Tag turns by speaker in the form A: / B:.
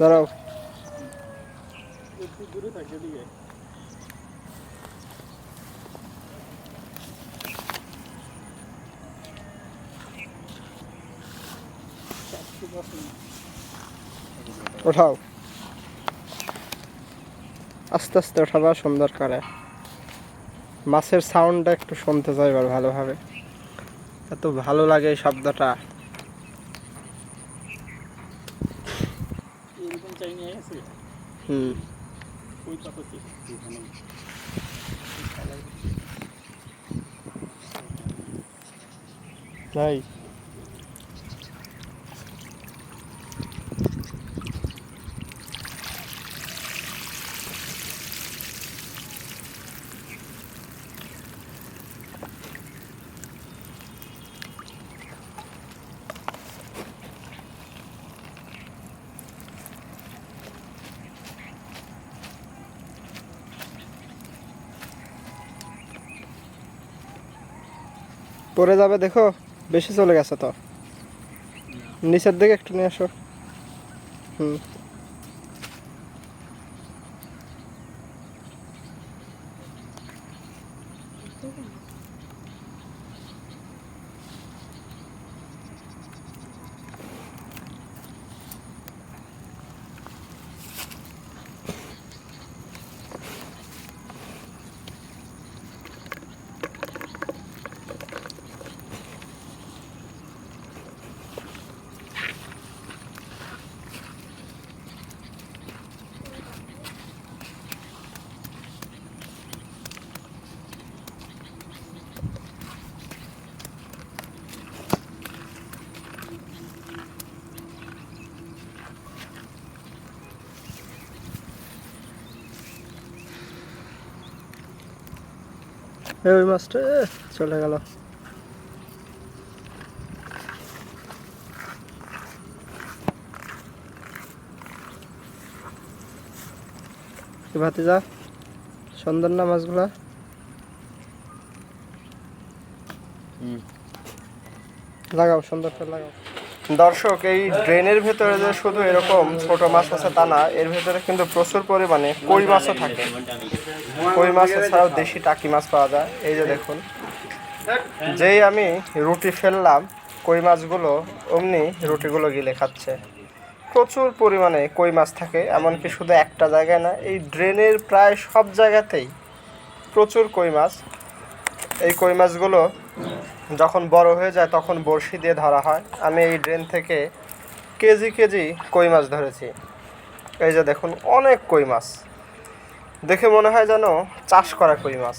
A: দাঁড়াও। ওঠাও। আস্তে আস্তে ওঠাবা, সুন্দর করে। মাছের সাউন্ডটা একটু শুনতে চাই এবার ভালোভাবে। এত ভালো লাগে এই শব্দটা।
B: এরকম চাই আছে
A: হুম।
B: ওই পাতাতে এখানে
A: তাই পরে যাবে দেখো বেশি চলে গেছে তো। নিচের দিকে একটু নিয়ে আসো। হুম। এই ওই মাছটা চলে গেল। ভাতিজা সুন্দর না মাছগুলা? লাগাও সুন্দর করে লাগাও। দর্শক, এই ড্রেনের ভেতরে যে শুধু এরকম ছোট মাছ আছে তা না, এর ভেতরে কিন্তু প্রচুর পরিমাণে কই মাছও থাকে। কই মাছ এছাড়াও দেশি টাকি মাছ পাওয়া যায়। এই যে দেখুন, যেই আমি রুটি ফেললাম, কই মাছগুলো অমনি রুটিগুলো গিলে খাচ্ছে। প্রচুর পরিমাণে কই মাছ থাকে, এমনকি শুধু একটা জায়গায় না, এই ড্রেনের প্রায় সব জায়গাতেই প্রচুর কই মাছ। এই কই মাছগুলো যখন বড় হয়ে যায়, তখন বড়শি দিয়ে ধরা হয়। আমি এই ড্রেন থেকে কেজি কেজি কই মাছ ধরেছি। এই যে দেখুন, অনেক কই মাছ। দেখে মনে হয় যেন চাষ করা কই মাছ।